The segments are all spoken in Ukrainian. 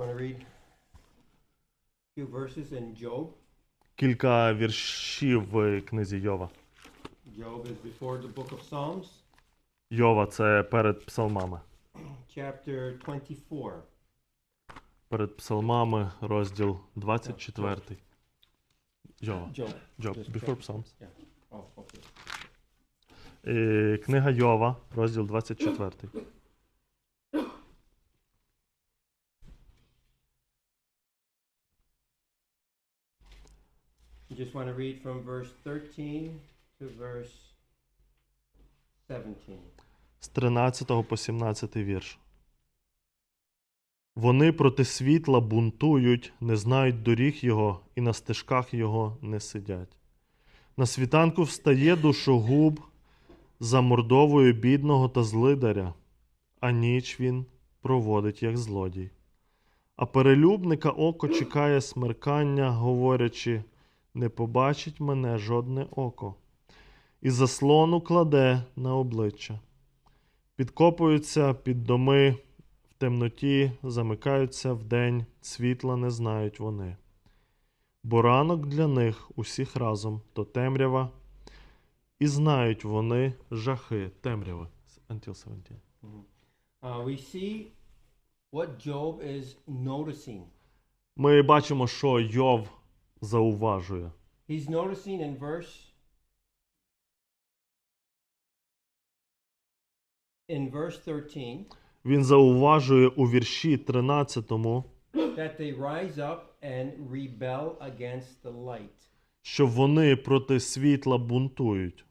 Want to read a few verses in Job? Кілька віршів в книзі Йова. Job is before the book of Psalms, Йова це перед псалмами. chapter 24. Перед псалмами розділ 24. Йова. Job. Job. Just Before check. Psalms. Oh, okay. Е, Книга Йова, розділ 24. Just want to read from verse 13 to verse 17. З 13 по 17 вірш. Вони проти світла бунтують, не знають доріг його, і на стежках його не сидять. На світанку встає душогуб, замордовує бідного та злидаря, а ніч він проводить, як злодій. А перелюбника око чекає смеркання, говорячи: не побачить мене жодне око, і заслону кладе на обличчя. Підкопуються під доми в темноті, замикаються вдень, світла не знають вони. Бо ранок для них усіх разом то темрява, і знають вони жахи темряви. Until 17. Uh, we see what Job is noticing. Ми бачимо, що Йов зауважує. He's noticing in verse in verse 13 Він зауважує у вірші 13, that they rise up and rebel against the light. що вони проти світла бунтують.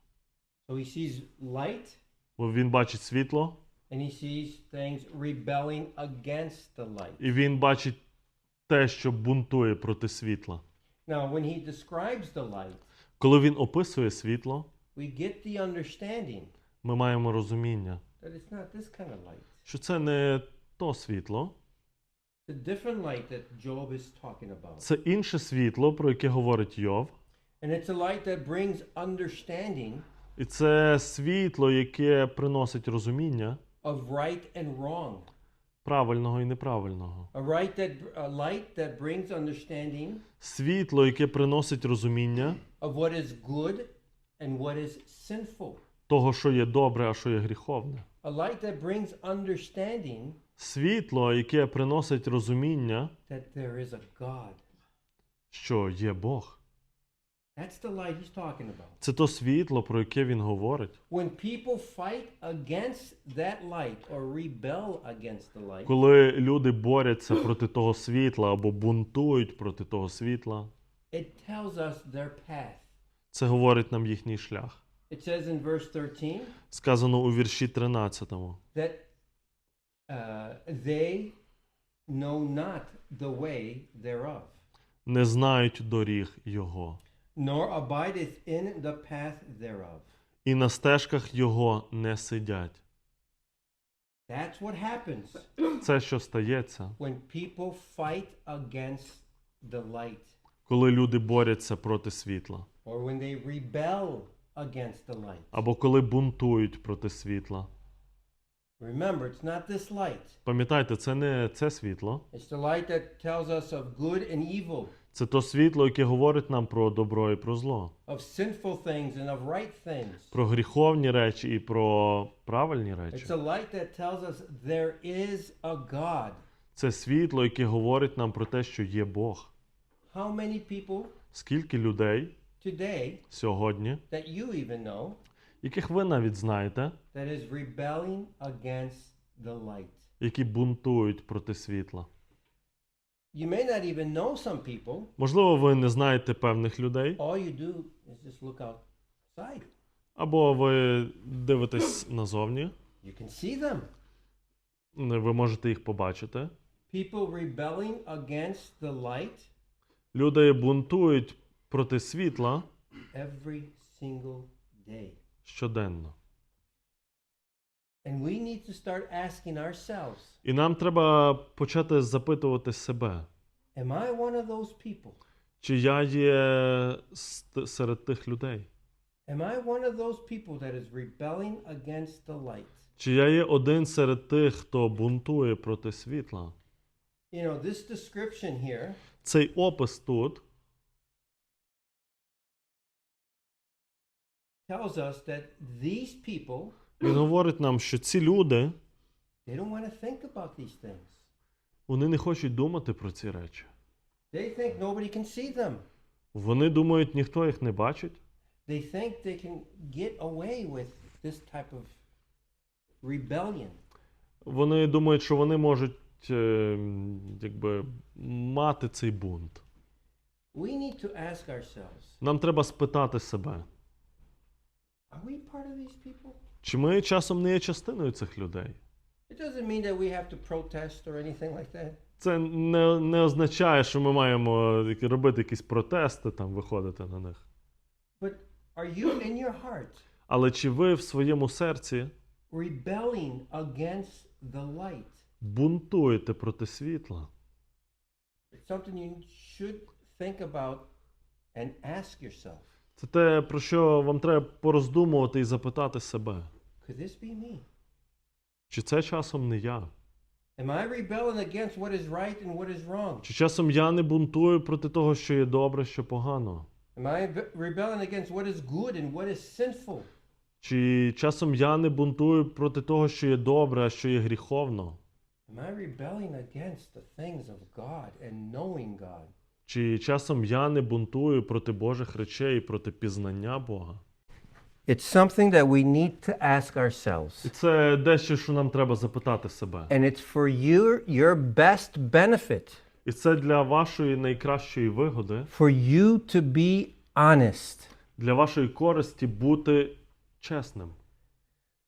So he sees light Бо Він бачить світло, and he sees things rebelling against the light. і він бачить те, що бунтує проти світла. Now, when he describes the light, Коли він описує світло, we get the understanding ми маємо розуміння, that it's not this kind of light. що це не то світло, a different light that Job is talking about. це інше світло, про яке говорить Йов. And it's a light that brings understanding І це світло, яке приносить розуміння of right and wrong. Правильного і неправильного. Світло, яке приносить розуміння of what is good and what is sinful. того, що є добре, а що є гріховне. A light that brings understanding Світло, яке приносить розуміння, that there is a God. що є Бог. That's the light he's talking about. Це то світло, про яке він говорить. When people fight against that light or rebel against the light, Коли люди борються проти того світла або бунтують проти того світла, it tells us their path. це говорить нам їхній шлях. It says in verse 13 Сказано у вірші 13. that uh, they know not the way thereof, Не знають доріг його, nor abideth in the path thereof. і на стежках його не сидять. That's what happens Це що стається, when people fight against the light коли люди борються проти світла, or when they rebel against the light. або коли бунтують проти світла. Remember, it's not this light. Пам'ятайте, це не це світло, It's the light that tells us of good and evil, це то світло, яке говорить нам про добро і про зло, of sinful things and of right things. про гріховні речі і про правильні It's речі. a light that tells us there is a God. Це світло, яке говорить нам про те, що є Бог. How many people Скільки людей today сьогодні, that you even know яких ви навіть знаєте, that is rebelling against the light? які бунтують проти світла? You may not even know some people. Можливо, ви не знаєте певних людей, All you do is just look outside. або ви дивитесь назовні, You can see them. ви можете їх побачити. People rebelling against the light Люди бунтують проти світла every single day. щоденно. And we need to start asking ourselves І нам треба почати запитувати себе, Am I one of those people? чи я є с- серед тих людей, Am I one of those people that is rebelling against the light? чи я є один серед тих, хто бунтує проти світла. You know, this description here Цей опис тут tells us that these people, він говорить нам, що ці люди they don't want to think about these things. вони не хочуть думати про ці речі. They think nobody can see them. Вони думають, ніхто їх не бачить. They think they can get away with this type of rebellion. Вони думають, що вони можуть е, якби, мати цей бунт. We need to ask ourselves Нам треба спитати себе, are we part of these people? Чи ми часом не є частиною цих людей? Це не, не означає, що ми маємо робити якісь протести, там, виходити на них. But are you in your heart Але чи ви в своєму серці rebelling against the light? бунтуєте проти світла? It's something you should think about and ask yourself. Це те, про що вам треба пороздумувати і запитати себе. Could this be me? Чи це часом не я? Am I rebelling against what is right and what is wrong? Чи часом я не бунтую проти того, що є добре, що погано? Am I rebelling against what is good and what is sinful? Чи часом я не бунтую проти того, що є добре, а що є гріховно? Am I rebelling against the things of God and knowing God? Чи часом я не бунтую проти Божих речей і проти пізнання Бога? It's something that we need to ask ourselves. І це дещо, що нам треба запитати себе. And it's for your, your best benefit, І це для вашої найкращої вигоди, for you to be honest. для вашої користі бути чесним.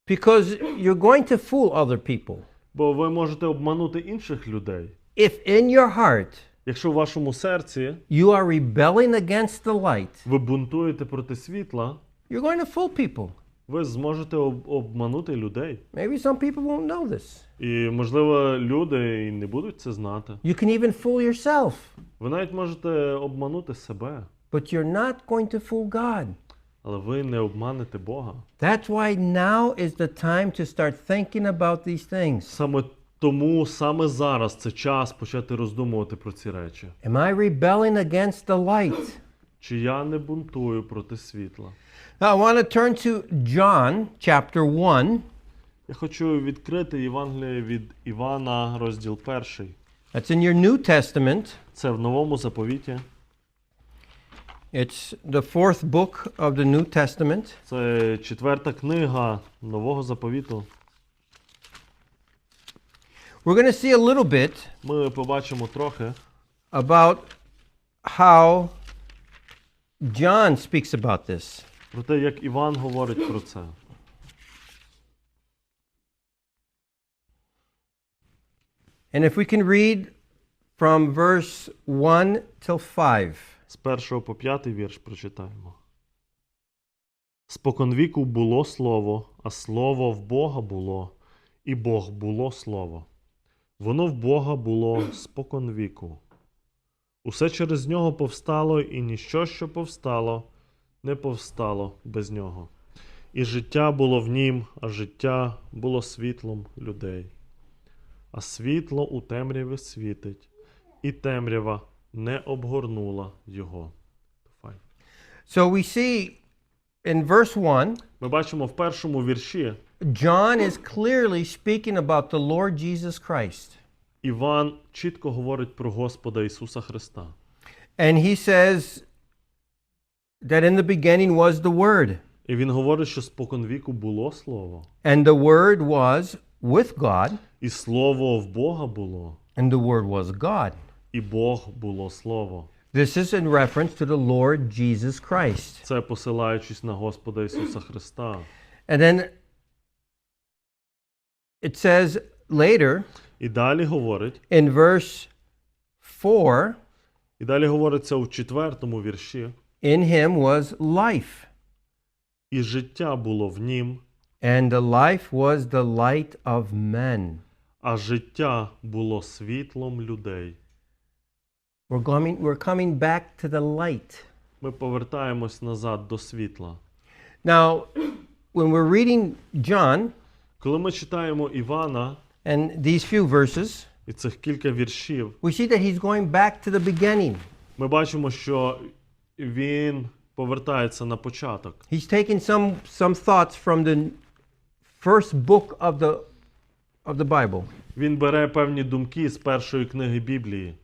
Because you're going to fool other people. Бо ви можете обманути інших людей. If in your heart Якщо в вашому серці you are rebelling against the light, ви бунтуєте проти світла, you're going to fool people. ви зможете об- обманути людей. Maybe some people won't know this. І, можливо, люди і не будуть це знати. You can even fool yourself, Ви навіть можете обманути себе, but you're not going to fool God. але ви не обманете Бога. That's why now is the time to start thinking about these things. Саме тому саме зараз це час почати роздумувати про ці речі. Am I rebelling against the light? Чи я не бунтую проти світла? Now I want to turn to John chapter 1. Я хочу відкрити Євангеліє від Івана, розділ перший. That's in your New Testament. Це в новому заповіті. It's the fourth book of the New Testament. Це четверта книга нового заповіту. We're going to see a little bit Ми побачимо трохи, about how John speaks about this. про те, як Іван говорить про це. And if we can read from verse 1 till 5. З першого по п'ятий вірш прочитаємо. Споконвіку було слово, а слово в Бога було, і Бог було слово. Воно в Бога було споконвіку. Усе через нього повстало, і ніщо, що повстало, не повстало без нього. І життя було в нім, а життя було світлом людей. А світло у темряві світить, і темрява не обгорнула його. So we see in verse 1, Ми бачимо в першому вірші John is clearly speaking about the Lord Jesus Christ. Іван чітко говорить про Господа Ісуса Христа. And he says that in the beginning was the Word, І він говорить, що споконвіку було слово, and the Word was with God, і слово в Бога було, and the Word was God. і Бог було слово. This is in reference to the Lord Jesus Christ. Це посилаючись на Господа Ісуса Христа. And then it says later І далі говорить, in verse 4 і далі говориться у четвертому вірші, in him was life, і життя було в нім, and the life was the light of men. а життя було світлом людей. We're coming, we're coming back to the light. Ми повертаємось назад до світла. Now, when we're reading John Коли ми читаємо Івана, and these few verses, І цих кілька віршів we see that he's going back to the beginning. ми бачимо, що він повертається на початок. He's taking some some thoughts from the first book of the of the Bible. Він бере певні думки з першої книги Біблії.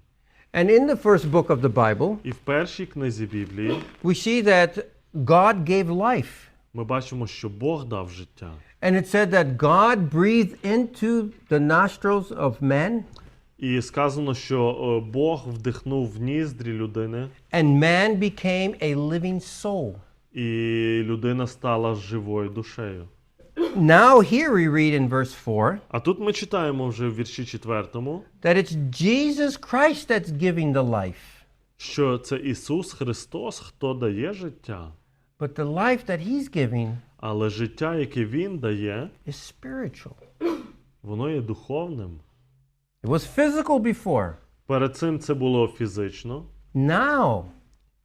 And in the first book of the Bible, І в першій книзі Біблії we see that God gave life. ми бачимо, що Бог дав життя. And it said that God breathed into the nostrils of men, І сказано, що е, Бог вдихнув в ніздрі людини, and man became a living soul. і людина стала живою душею. Now, here we read in verse 4 А тут ми читаємо вже в вірші четвертому, that it's Jesus Christ that's giving the life. що це Ісус Христос, хто дає життя, But the life that he's giving але життя, яке Він дає, is spiritual. воно є духовним. It was physical before. Перед цим це було фізично, Now,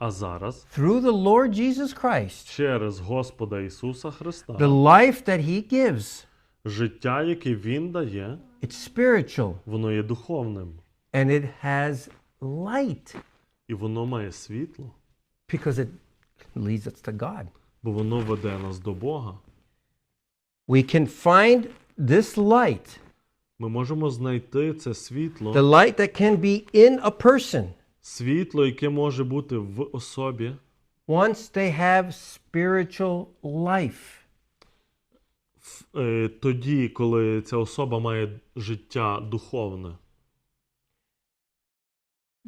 а зараз through the Lord Jesus Christ, через Господа Ісуса Христа, the life that he gives, життя, яке Він дає, it's spiritual воно є духовним. and it has light І воно має світло, because it leads us to God. бо воно веде нас до Бога. We can find this light, Ми можемо знайти це the світло, light that can be in a person світло, яке може бути в особі, once they have spiritual life. е, тоді, коли ця особа має життя духовне.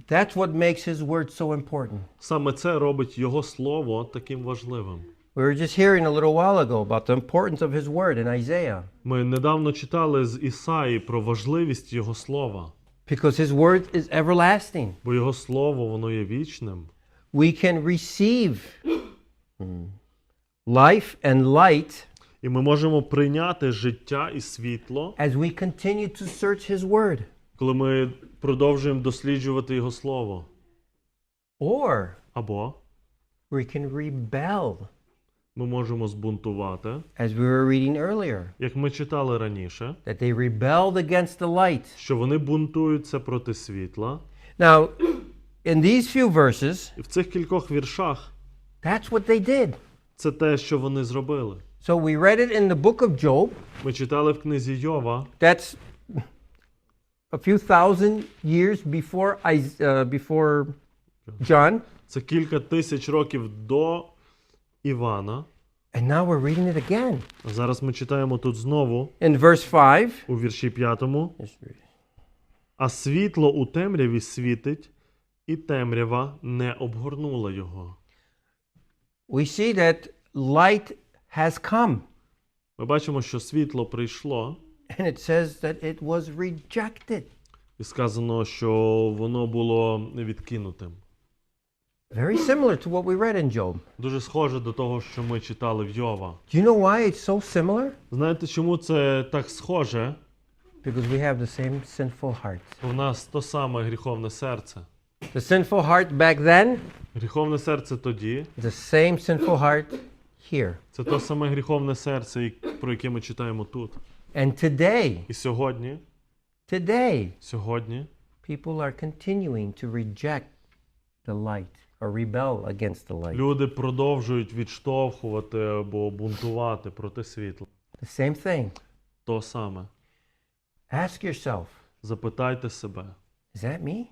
That's what makes his word so important. Саме це робить його слово таким важливим. We were just hearing a little while ago about the importance of his word in Isaiah Ми недавно читали з Ісаї про важливість його слова, because his word is everlasting. бо його слово воно є вічним. We can receive mm, life and light І ми можемо прийняти життя і світло, as we continue to search his word. коли ми продовжуємо досліджувати його слово. Or Або we can rebel, ми можемо збунтувати, as we were reading earlier, як ми читали раніше, that they rebelled against the light. що вони бунтуються проти світла. Now, in these few verses, І в цих кількох віршах that's what they did. це те, що вони зробили. So we read it in the book of Job. Ми читали в книзі Йова, That's a few thousand years before Is- uh, before John, це кілька тисяч років до Івана. and now we're reading it again. Зараз ми читаємо тут знову In verse 5, у вірші п'ятому. Just read it. А світло у темряві світить, і темрява не обгорнула його. we see that light has come, Ми бачимо, що світло прийшло, and it says that it was rejected. і сказано, що воно було відкинутим. Very similar to what we read in Job. Дуже схоже до того, що ми читали в Йова. Do you know why it's so similar? Знаєте, чому це так схоже? Because we have the same sinful heart. У нас то саме гріховне серце. The sinful heart back then, Гріховне серце тоді the same sinful heart here. це то саме гріховне серце, як- про яке ми читаємо тут. And today, І сьогодні, today, сьогодні people are continuing to reject the light or Rebel against the light. люди продовжують відштовхувати або бунтувати проти світла. The same thing. То саме. Ask yourself, Запитайте себе, is that me?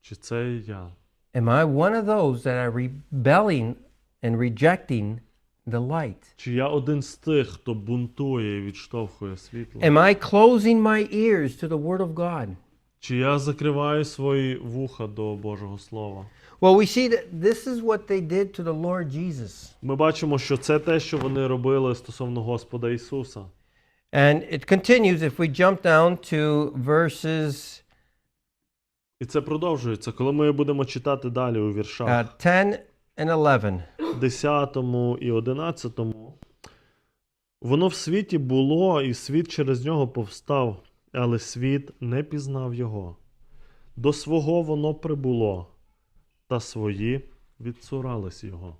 чи це я? Am I one of those that are rebelling and rejecting the light? Чи я один з тих, хто бунтує і відштовхує світло? Am I closing my ears to the Word of God? Чи я закриваю свої вуха до Божого Слова? Well, we see that this is what they did to the Lord Jesus. Ми бачимо, що це те, що вони робили стосовно Господа Ісуса. And it continues if we jump down to verses І це продовжується, коли ми будемо читати далі у віршах uh, 10 and 11. 10 і 11. Воно в світі було, і світ через нього повстав, але світ не пізнав його. До свого воно прибуло, та свої відцурались його.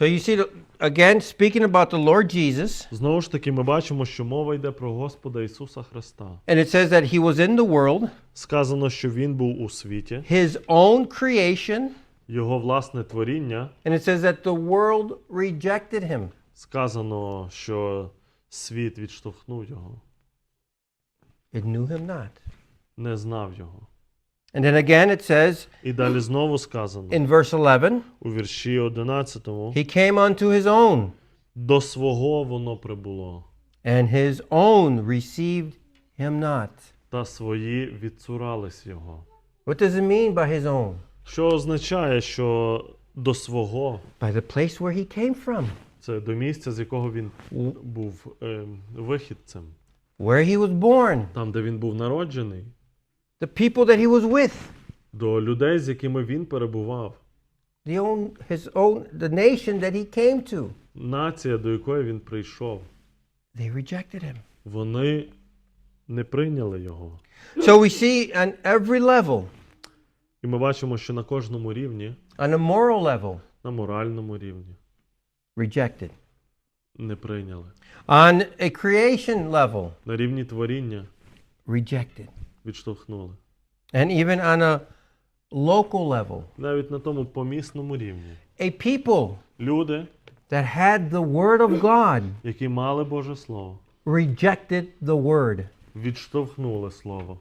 So you see, again, speaking about the Lord Jesus, Знову ж таки, ми бачимо, що мова йде про Господа Ісуса Христа. and it says that he was in the world, Сказано, що Він був у світі, his own creation, Його власне творіння. and it says that the world rejected him. Сказано, що світ відштовхнув його, It knew him not. не знав його. And then again, it says І далі знову сказано. in verse 11, у вірші 11 he came unto his own, до свого воно прибуло, and his own received him not. та свої відцурались його. What does it mean by his own? Що означає, що до свого? By the place where he came from, це до місця, з якого він був ем, вихідцем, where he was born, там, де він був народжений, the people that he was with, до людей, з якими він перебував, the own, his own, the nation that he came to. нація, до якої він прийшов, They rejected him. вони не прийняли його. So we see on every level, І ми бачимо, що на кожному рівні, on a moral level, на моральному рівні, rejected. не прийняли. On a creation level, На рівні творіння rejected. Відштовхнули. And even on a local level, Навіть на тому помісному рівні. a people Люди, that had the word of God які мали Боже Слово, rejected the word. відштовхнули Слово.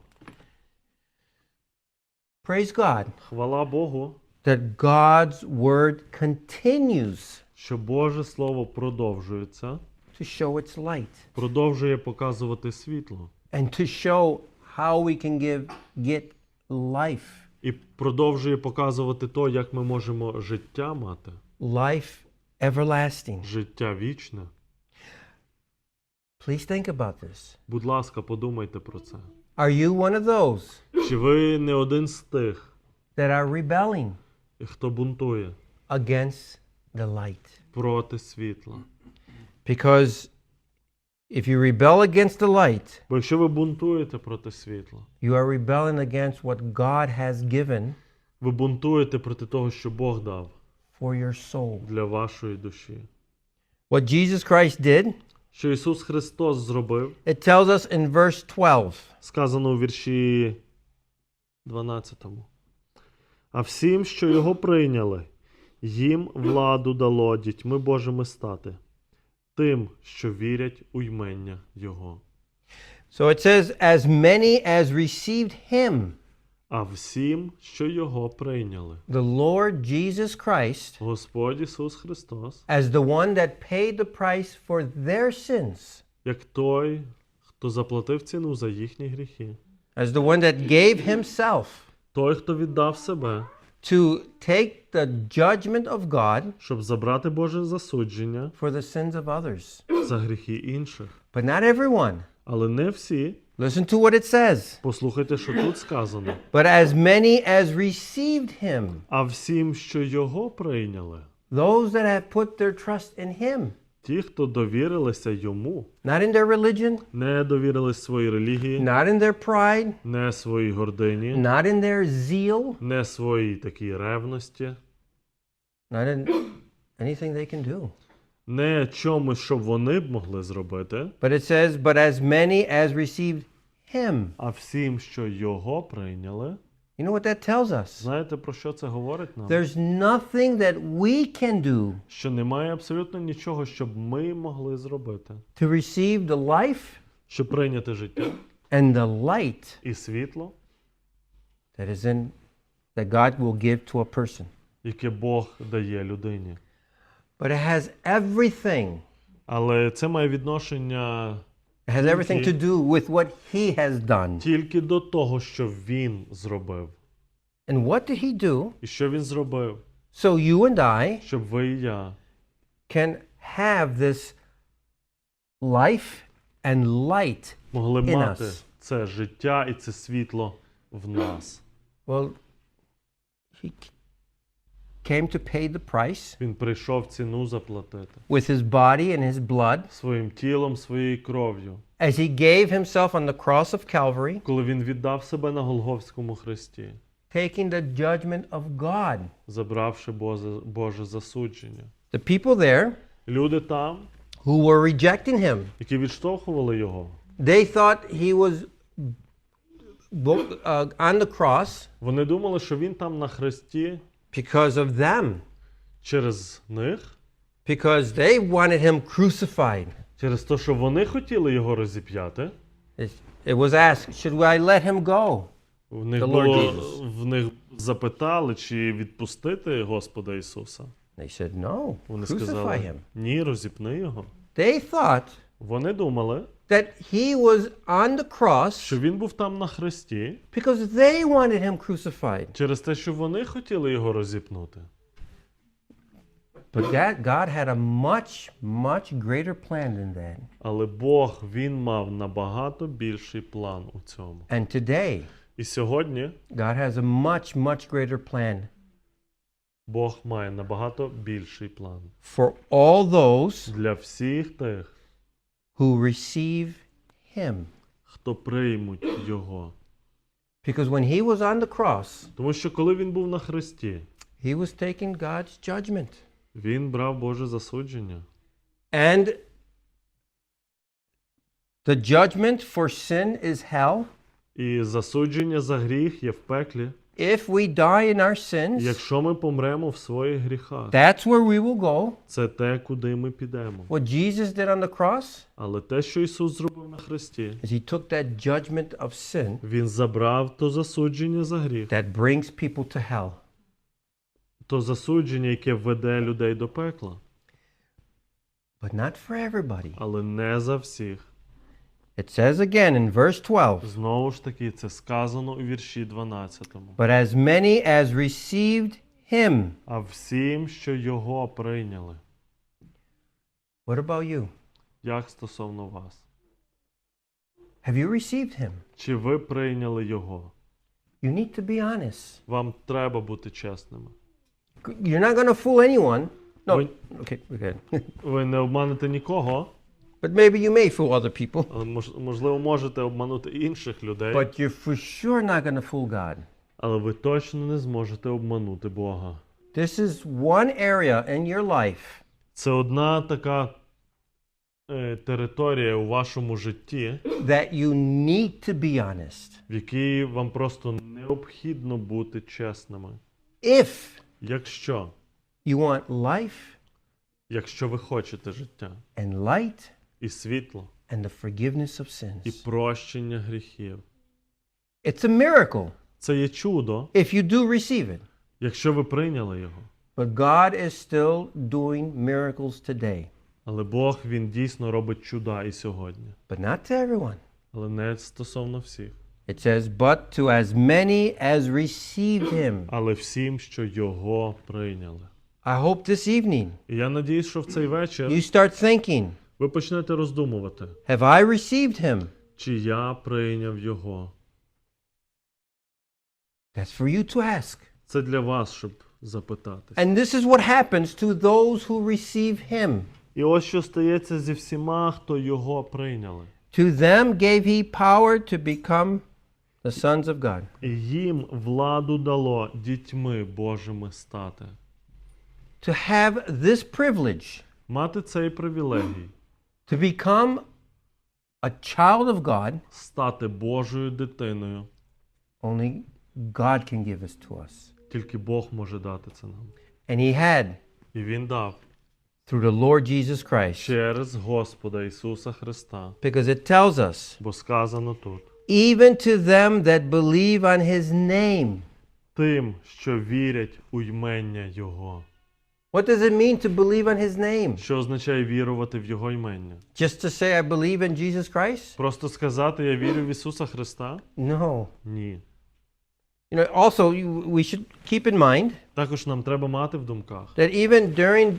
Praise God Хвала Богу, that God's word continues що Боже Слово продовжується, to show its light продовжує показувати світло and to show how we can give get life, і продовжує показувати то, як ми можемо життя мати, life everlasting. життя вічне. Please think about this. Будь ласка, подумайте про це. Are you one of those Чи ви не один з тих, that are rebelling хто бунтує against the light? проти світла? Because if you rebel against the light, Бо якщо ви бунтуєте проти світла, you are rebelling against what God has given ви бунтуєте проти того, що Бог дав for your soul. для вашої душі. What Jesus Christ did, Що Ісус Христос зробив, it tells us in verse 12. сказано у вірші 12. А всім, що його прийняли, їм владу дало дітьми Божими стати, тим, що вірять у ймення Його. So it says, as many as received him, А всім, що його прийняли. the Lord Jesus Christ, Господь Ісус Христос, as the one that paid the price for their sins, як той, хто заплатив ціну за їхні гріхи, as the one that gave himself. Той, хто віддав себе, to take the judgment of God щоб забрати Боже засудження for the sins of others. за гріхи інших. But not everyone. Але не всі. Listen to what it says. Послухайте, що тут сказано. But as many as received him, А всім, що його прийняли, those that have put their trust in him, Ті, хто довірилися йому, not in their religion, не довірились своїй релігії, not in their pride, не своїй гордині, not in their zeal, не своїй такій ревності, not in anything they can do. не чомусь, що вони б могли зробити, But it says, but as many as received him. а всім, що його прийняли. You know what that tells us? Знаєте, про що це говорить нам? There's nothing that we can do Що немає абсолютно нічого, щоб ми могли зробити, to receive the life щоб прийняти життя and the light і світло, that is in that God will give to a person. яке Бог дає людині. But it has everything. Але це має відношення has everything to do with what he has done. тільки до того, що він зробив. And what did he do? І що він зробив, So you and I щоб ви і я can have this life and light. могли In мати us. це життя і це світло в нас. Well, he c- came to pay the price Він прийшов ціну заплатити with his body and his blood своїм тілом, своєю кров'ю, as he gave himself on the cross of Calvary, коли він віддав себе на Голговському хресті, taking the judgment of God. забравши Боже, Боже засудження. the people there Люди там, who were rejecting him, які відштовхували його, they thought he was bo- uh, on the cross вони думали, що він там на хресті because of them, через них, because they wanted him crucified. через те, що вони хотіли його розіп'яти. It, it was asked, should I let him go? В них, The Lord було, Jesus. в них запитали, чи відпустити Господа Ісуса. They said, no, Вони crucify сказали, him. ні, розіпни його. They thought Вони думали, that he was on the cross що він був там на хресті because they wanted him crucified. через те, що вони хотіли його розіпнути. But that God had a much, much greater plan than that. Але Бог він мав набагато більший план у цьому. And today, І сьогодні God has a much, much greater plan Бог має набагато більший план for all those для всіх тих, who receive him. хто приймуть його. Because when he was on the cross, Тому що коли він був на хресті, he was taking God's judgment. він брав Боже засудження. And the judgment for sin is hell. І засудження за гріх є в пеклі. If we die in our sins, Якщо ми помремо в своїх гріхах, that's where we will go. це те, куди ми підемо. What Jesus did on the cross Але те, що Ісус зробив на хресті, is he took that judgment of sin Він забрав то засудження за гріх, that brings people to hell. то засудження, яке веде людей до пекла, But not for everybody. але не за всіх. It says again in verse 12 Знову ж таки, це сказано у вірші 12. But as many as received him. А всім, що його прийняли, What about you? як стосовно вас? Have you received him? Чи ви прийняли його? You need to be honest. Вам треба бути чесними. You're not going to fool anyone. No. When- Okay, good. Ви не обманете нікого, but maybe you may fool other people. але мож- можливо можете обманути інших людей, But you're for sure not going to fool God. але ви точно не зможете обманути Бога. This is one area in your life Це одна така е, територія у вашому житті, that you need to be honest. в якій вам просто необхідно бути чесними. If Якщо, you want life якщо ви хочете життя and light і світло, and the forgiveness of і sins. прощення гріхів, It's a miracle це є чудо, if you do receive it. якщо ви прийняли його. But God is still doing miracles today, Але Бог він дійсно робить чуда і сьогодні, but not to everyone. але не стосовно всіх, It says, but to as many as received him. але всім, що його прийняли. I hope this evening І я надіюсь, що в цей вечір you start thinking, ви почнете роздумувати, have I received him? чи я прийняв його. That's for you to ask. Це для вас, щоб запитати. And this is what happens to those who receive him. І ось що стається зі всіма, хто його прийняли. To them gave he power to become the sons of God. І їм владу дало дітьми Божими стати. To have this privilege Мати цей привілегій, to become a child of God, стати Божою дитиною, only God can give this to us. тільки Бог може дати це нам. And he had І Він дав through the Lord Jesus Christ. через Господа Ісуса Христа. Because it tells us, Бо сказано тут: even to them that believe on his name. тим, що вірять у ймення Його. What does it mean to believe on his name? Що означає вірувати в Його ймення? Just to say I believe in Jesus Christ? Просто сказати Я вірю в Ісуса Христа? No. Ні. You know, also you, we should keep in mind Також нам треба мати в думках, that even during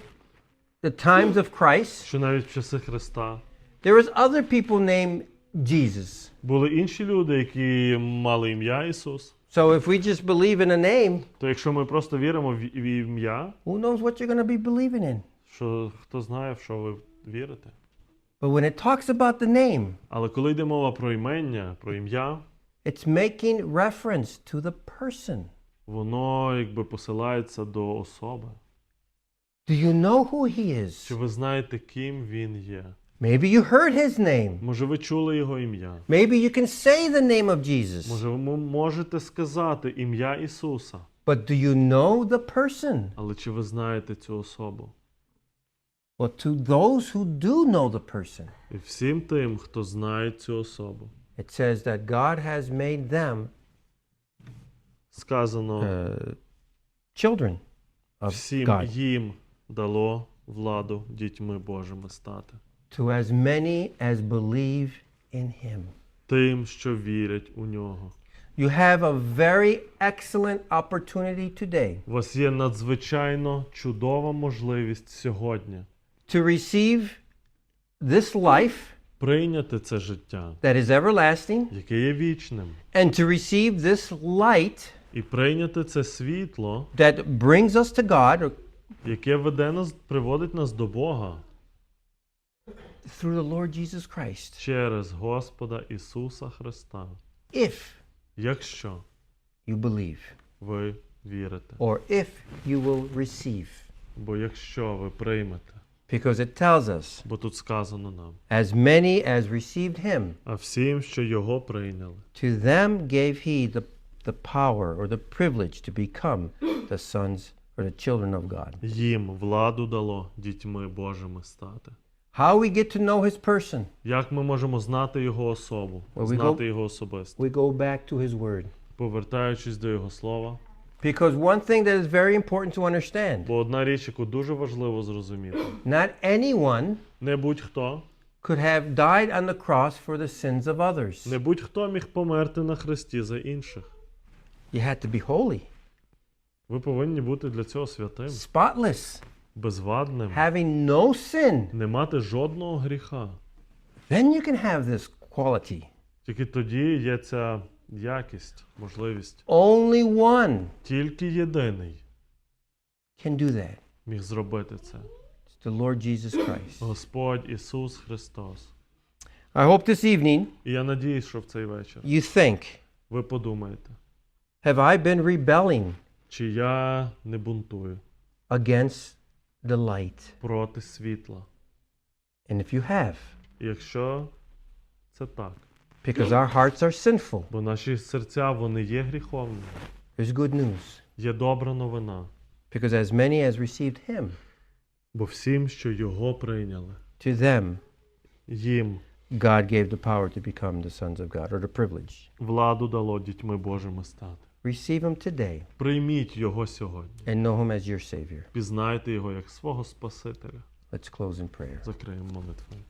the times of Christ, що навіть в часи Христа there was other people named Jesus. були інші люди, які мали ім'я Ісус. So if we just believe in a name, То якщо ми просто віримо в в ім'я, who knows what you're going to be believing in? що хто знає, в що ви вірите. But when it talks about the name, Але коли йде мова про імення, про ім'я, it's making reference to the person, воно якби посилається до особи, Do you know who he is? Чи ви знаєте, ким він є? Maybe you heard his name. Може, ви чули його ім'я? Maybe you can say the name of Jesus. Може, ви можете сказати ім'я Ісуса? But do you know the person? Але чи ви знаєте цю особу? Well, to those who do know the person, І всім тим, хто знає цю особу, it says that God has made them сказано uh, children of всім God. їм дало владу дітьми Божими стати. To as many as believe in him. Тим, що вірять у нього. You have a very excellent opportunity today У вас є надзвичайно чудова можливість сьогодні to receive this life прийняти це життя, that is everlasting яке є вічним, and to receive this light і прийняти це світло, that brings us to God or яке веде нас, приводить нас до Бога Through the Lord Jesus Christ. через Господа Ісуса Христа. If Якщо you believe ви вірите, or if you will receive. бо якщо ви приймете, Because it tells us, бо тут сказано нам, as many as received him, а всім, що його прийняли, to them gave he the, the power or the privilege to become the sons or the children of God. їм владу дало дітьми Божими стати. How we get to know his person? Як ми можемо знати його особу, Well, we знати go- його особисто, We go back to his word. повертаючись до його слова? Because one thing that is very important to understand Бо одна річ, яку дуже важливо зрозуміти, not anyone не будь-хто, could have died on the cross for the sins of others. не будь-хто міг померти на хресті за інших. You had to be holy, Ви повинні бути для цього святим, spotless, безвадним, having no sin. не мати жодного гріха. Then you can have this quality. Тільки тоді є ця якість, можливість. Only one Тільки єдиний can do that. міг зробити це. It's the Lord Jesus Christ. Господь Ісус Христос. I hope this evening І я надіюсь, що в цей вечір you think, ви подумаєте, have I been rebelling чи я не бунтую against the light? проти світла. And if you have, Якщо це так, because our hearts are sinful, бо наші серця вони є гріховними, there's good news. є добра новина, Because as many as received him, бо всім, що його прийняли, to them їм God gave the power to become the sons of God, or the privilege. владу дало дітьми Божими стати. Receive him today Прийміть його сьогодні, and know him as your Savior. пізнайте його як свого Спасителя. Let's close in prayer. Закриємо молитвою.